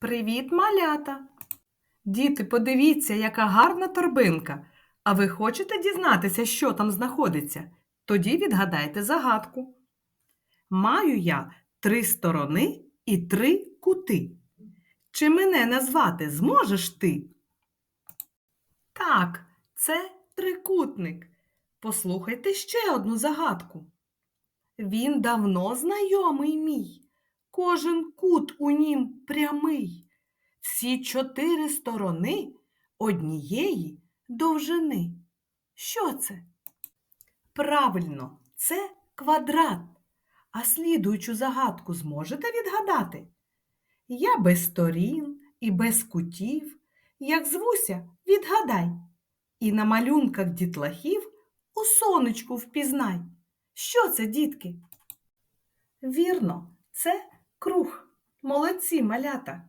Привіт, малята! Діти, подивіться, яка гарна торбинка. А ви хочете дізнатися, що там знаходиться? Тоді відгадайте загадку. Маю я три сторони і три кути. Чи мене назвати зможеш ти? Так, це трикутник. Послухайте ще одну загадку. Він давно знайомий мій, кожен кут у нім прямий, всі чотири сторони однієї довжини. Що це? Правильно, це квадрат. А слідуючу загадку зможете відгадати? Я без сторін і без кутів, як звуся, відгадай. І на малюнках дітлахів у сонечку впізнай. Що це, дітки? Вірно, це круг. Молодці малята.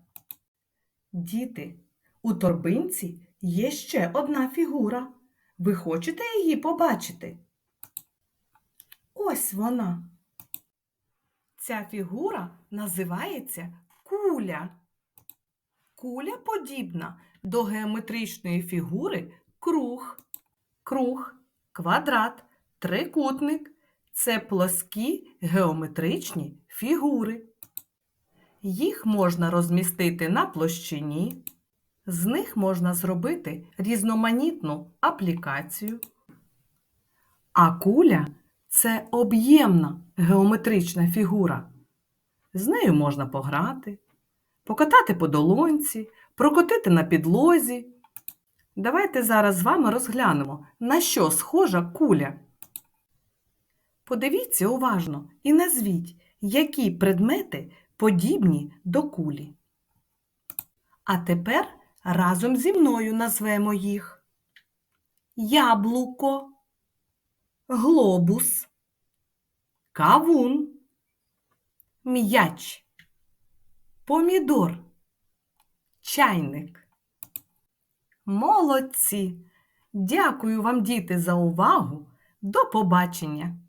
Діти, у торбинці є ще одна фігура. Ви хочете її побачити? Ось вона. Ця фігура називається куля. Куля подібна до геометричної фігури круг. Круг, квадрат, трикутник це плоскі геометричні фігури. Їх можна розмістити на площині. З них можна зробити різноманітну аплікацію. А куля це об'ємна геометрична фігура. З нею можна пограти, покатати по долонці, прокотити на підлозі. Давайте зараз з вами розглянемо, на що схожа куля. Подивіться уважно і назвіть, які предмети подібні до кулі. А тепер разом зі мною назвемо їх яблуко, глобус, кавун, м'яч, помідор, чайник. Молодці! Дякую вам, діти, за увагу. До побачення!